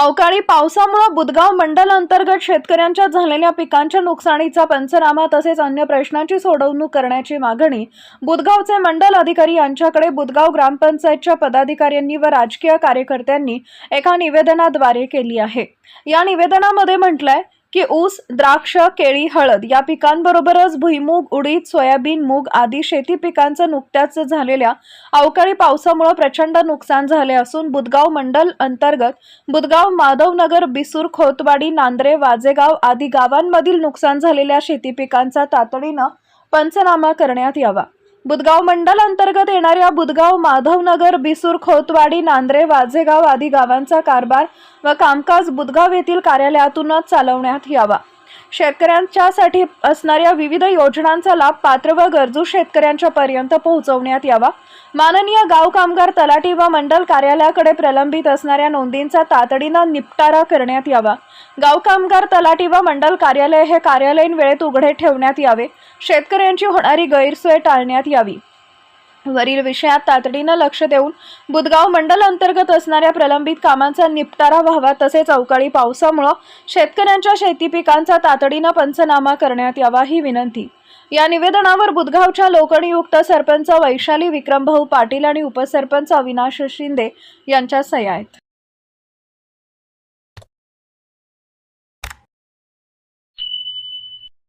अवकाळी पावसामुळे बुदगाव मंडल अंतर्गत शेतकऱ्यांच्या झालेल्या पिकांच्या नुकसानीचा पंचनामा तसेच अन्य प्रश्नांची सोडवणूक करण्याची मागणी बुदगावचे मंडल अधिकारी यांच्याकडे बुदगाव ग्रामपंचायतच्या पदाधिकाऱ्यांनी व राजकीय कार्यकर्त्यांनी एका निवेदनाद्वारे केली आहे. या निवेदनामध्ये म्हटलंय की ऊस द्राक्ष केळी हळद या पिकांबरोबरच भुईमूग उडीद सोयाबीन मूग आदी शेती पिकांचं नुकत्याच झालेल्या अवकाळी पावसामुळे प्रचंड नुकसान झाले असून बुदगाव मंडल अंतर्गत बुदगाव माधवनगर बिसूर खोतवाडी नांद्रे वाजेगाव आदी गावांमधील नुकसान झालेल्या शेती पिकांचा तातडीनं पंचनामा करण्यात यावा. बुदगाव मंडल अंतर्गत येणाऱ्या बुदगाव माधवनगर बिसूर खोतवाडी नांद्रे वाजेगाव आदी गावांचा कारभार व कामकाज बुदगाव येथील कार्यालयातूनच चालवण्यात यावा. शेतकऱ्यांच्यासाठी असणाऱ्या विविध योजनांचा लाभ पात्र व गरजू शेतकऱ्यांच्या पर्यंत पोहोचवण्यात यावा. माननीय गाव कामगार तलाठी व मंडल कार्यालयाकडे प्रलंबित असणाऱ्या नोंदींचा तातडीनं निपटारा करण्यात यावा. गाव कामगार तलाठी व मंडल कार्यालय हे कार्यालयीन वेळेत उघडे ठेवण्यात यावे. शेतकऱ्यांची होणारी गैरसोय टाळण्यात यावी. वरील विषयात तातडीनं लक्ष देऊन बुदगाव मंडल अंतर्गत असणाऱ्या प्रलंबित कामांचा निपटारा व्हावा तसेच अवकाळी पावसामुळं शेतकऱ्यांच्या शेती पिकांचा तातडीनं पंचनामा करण्यात यावा ही विनंती. या निवेदनावर बुदगावच्या लोकनियुक्त सरपंच वैशाली विक्रमभाऊ पाटील आणि उपसरपंच अविनाश शिंदे यांच्या सह्या आहेत.